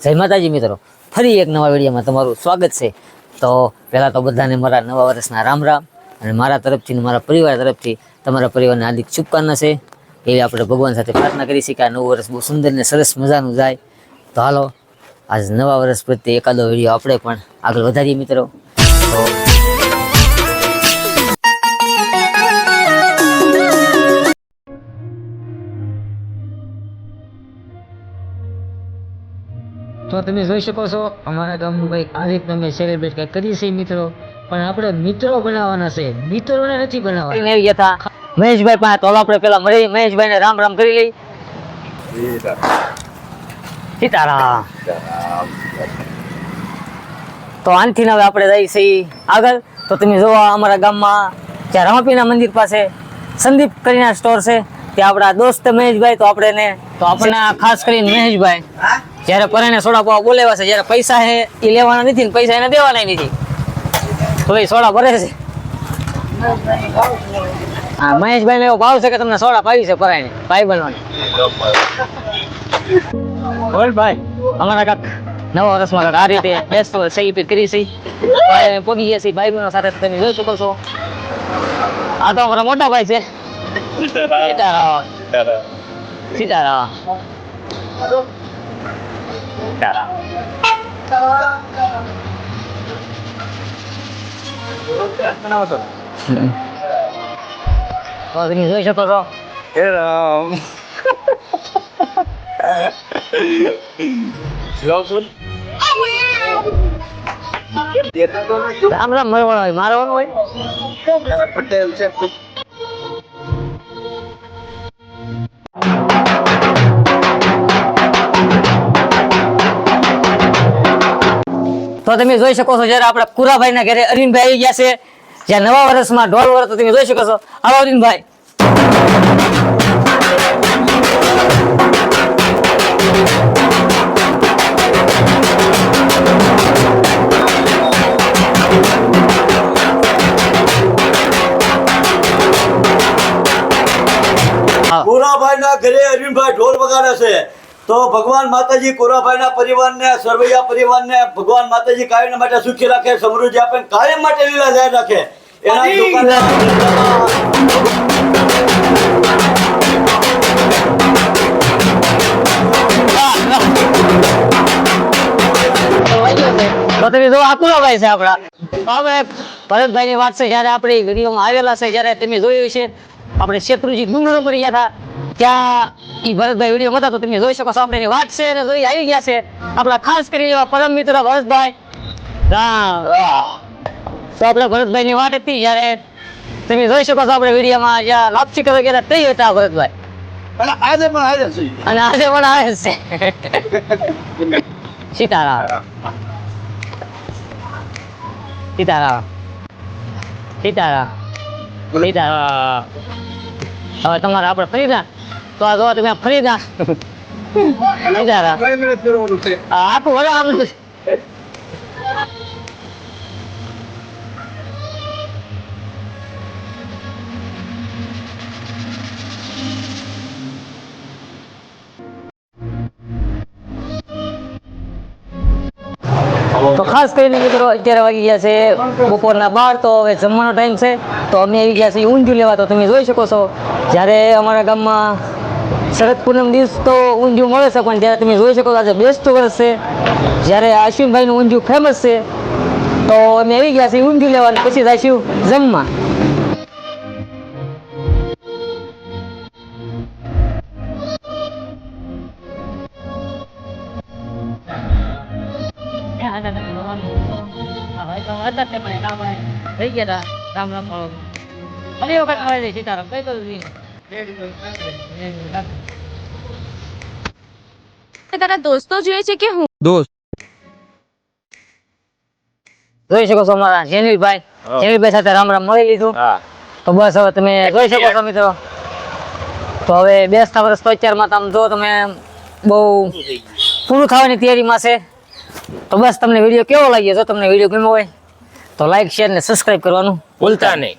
જય માતાજી મિત્રો. ફરી એક નવા વિડીયોમાં તમારું સ્વાગત છે. તો પહેલાં તો બધાને મારા નવા વર્ષના રામ રામ અને મારા તરફથી ને મારા પરિવાર તરફથી તમારા પરિવારને હાર્દિક શુભકામના છે. એવી આપણે ભગવાન સાથે પ્રાર્થના કરી શકીએ આ નવું વર્ષ બહુ સુંદર ને સરસ મજાનું જાય. તો હાલો, આજ નવા વર્ષ પ્રત્યે એકાદો વીડિયો આપણે પણ આગળ વધારીએ મિત્રો. તો તો તમે જોઈ શકો છો, અમારા ગામનું કંઈક આ રીતનું અમે સેલિબ્રેટ કંઈક કરીએ છીએ મિત્રો. પણ આપણે મિત્રો બનાવવાના છે. મિત્રોને નથી બનાવવાના. મહેશભાઈ પાસે તો આપણે પેલા મળી, મહેશભાઈને રામ રામ કરી લઈ. સીતારામ. તો આનથી હવે આપણે જઈએ છીએ આગળ. તો તમે જોવા અમારા ગામમાં જ્યાં રમાપીના મંદિર પાસે સંદીપ કરીને સ્ટોર છે. ત્યાં આપણા દોસ્ત મહેશભાઈ તો આપણે તો આપણને ખાસ કરીને મહેશભાઈ. જ્યારે પરાણે સોડા પાવા બોલાવ્યા છે જ્યારે પૈસા હે એ લેવાના નથી ને પૈસા એને દેવાના નથી. તો એ સોડા ભરે છે. હા મહેશભાઈ એવો ભાવ છે કે તમને સોડા પાવી છે પરાણે ભાઈ બનવાની. બોલ ભાઈ અમારા કાક નવા વર્ષમાં કાક આ રીતે બેસ્ટ સેલિબ્રેટ કરી છે. હવે ગયા છીએ ભાઈ બહેનો સાથે તમે જોઈ શકો છો. આ તો અમારા મોટા ભાઈ છે. સીતારામ. સીતારામ. સીતારામ તો તમે જોઈ શકો છો રામ રામ મારવાનો હોય મારવાનો હોય તો તમે જોઈ શકો છો જ્યારે આપણા કુરાભાઈ ના ઘરે અરવિંદભાઈ આવી ગયા છે, જ્યાં નવા વર્ષમાં ઢોલ વર્ષ તમે જોઈ શકો છો. આવો અરવિંદભાઈ કોરાભાઈ ના ઘરે અરવિંદભાઈ ઢોલ વગાડે છે. તો ભગવાન માતાજી કોરાભાઈ ના પરિવાર ને સરવૈયા પરિવાર ને ભગવાન માતાજી કાયમ માટે સુખી રાખે સમૃદ્ધિ આપે કાયમ માટે લીલા જાહેર રાખે. એના તો તમે જો છે આપણા. હવે ભરતભાઈ ની વાત છે જયારે આપણે વિડીયોમાં આવેલા છે જ્યારે તમે જોયું છે આપણે શેત્રુજી ડુંગરો પર ગયા હતા ત્યાં ઈ ભરતભાઈ વીડિયો હતા તો તમે જોઈ શકો છો આપણે વાત છે અને જોઈ આવી ગયા છે. આપણા ખાસ કરીને એવા પરમ મિત્ર ભરતભાઈ. તો આપણે ભરતભાઈ ની વાત હતી જ્યારે તમે જોઈ શકો છો આપણે વિડીયોમાં જ્યાં લાપસી કરવા ગયા તે હતા ભરતભાઈ. અને આજે પણ છે. અને આજે પણ આવે છે. સીતારામ. સીતારામ. સીતારામ. સીતારામ. હવે તમારે આપણે ફરીદા તો આ જોવા તમે ફરી ના આ આખું વડા આમ તો ખાસ કરીને મિત્રો અત્યારે વાગી ગયા છે બપોરના બાર તો હવે જમવાનો ટાઈમ છે. તો અમે આવી ગયા છીએ ઊંધિયું લેવા. તો તમે જોઈ શકો છો જ્યારે અમારા ગામમાં શરદ પૂનમ દિવસ તો ઊંધિયું મળે છે, પણ જ્યારે તમે જોઈ શકો આજે બેસતું વર્ષ છે. જ્યારે અશ્વિનભાઈનું ઊંધિયું ફેમસ છે, તો અમે આવી ગયા છીએ ઊંધિયું લેવા પછી જઈશું જમવા. થઈ ગયા રામ રામ અરે વખત મળે છે સીતારામ, કઈ કરું તારા દોસ્તો જોઈએ છે કે હું? જોઈ શકો છો અમારા જેનિલભાઈ. જેનિલભાઈ સાથે રામ રામ મળી લીધું તો બસ હવે તમે જોઈ શકો છો મિત્રો. તો હવે બેસતા વર્ષ તો અત્યારમાં તમે જો તમે બહુ પૂરું થવાની તૈયારીમાં છે. તો બસ તમને વીડિયો કેવો લાગ્યો? જો તમને વીડિયો ગમ્યો હોય તો લાઈક શેર ને સબસ્ક્રાઇબ કરવાનું ભૂલતા નહીં.